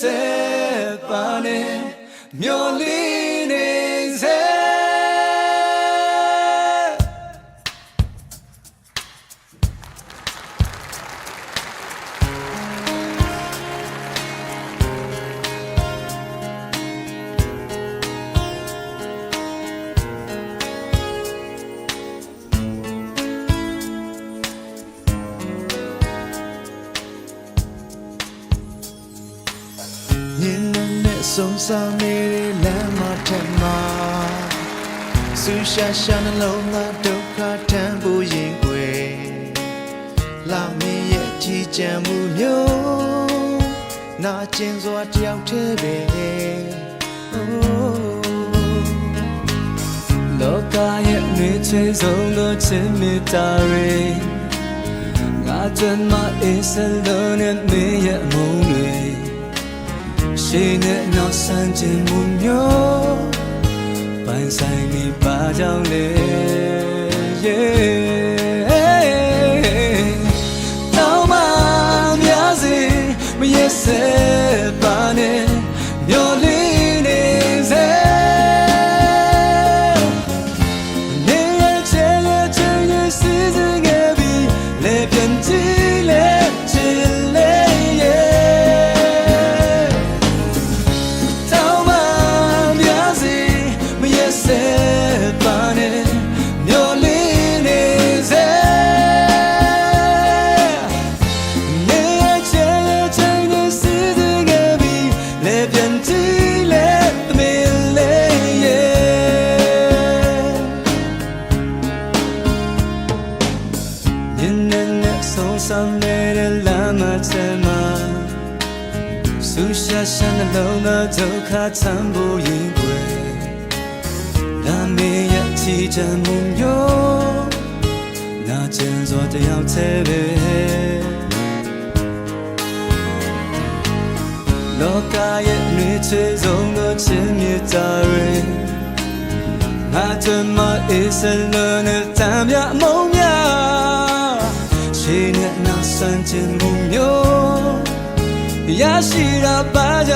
စက်ပါနဲ့မျောလင်း ညင်နဲ့ဆုံးဆောင်နေတဲ့လမ်းမထက်မှာဆူရှာရှာနှလုံးသားဒုက္ခထမ်းဖို့ရင်ွယ်လာမင်းရဲ့ကြည်ကြံမှုမျိုးနာကျင်စွာတယောက်တည်းပဲလောကရဲ့နေချေဆုံးသောချစ်မြတ်တာတွေငါကြမ်းမအေးစလုံးနဲ့မင်းရဲ့အမုန်းတွေ ရှိနေနောက်ဆန်းခြင်းမှုမျိုးပိုင်ဆိုင်နေပါကြောင်းလေ yeah တောင်းပါများစေမရဲ့စေပါနဲ့မျောလင်းနေစေနေရချေရချေရစီစဉ်ခဲ့ပြီးလေပြန်ကြည့်လေချစ်လေ ညနေနဲ့ဆုံးဆောင်နေတဲ့လမ်းမချမ်းမှာဆူရှာရှာနှလုံးသားဒုက္ခချမ်းဖို့ရင်ွယ်ဒါမင်းရဲ့ချီချမ်းမှုမျိုးနာကျင်စွာတယောက်တည်းပဲလောကရဲ့နေချေဆုံးသောချစ်မြတ်တာတွေငါတမအေးစလုံးနဲ့တံပြအမုန်းများရှိ နေနောက်ဆန်းခြင်းမှုမျိုးရရှိတာပါကြော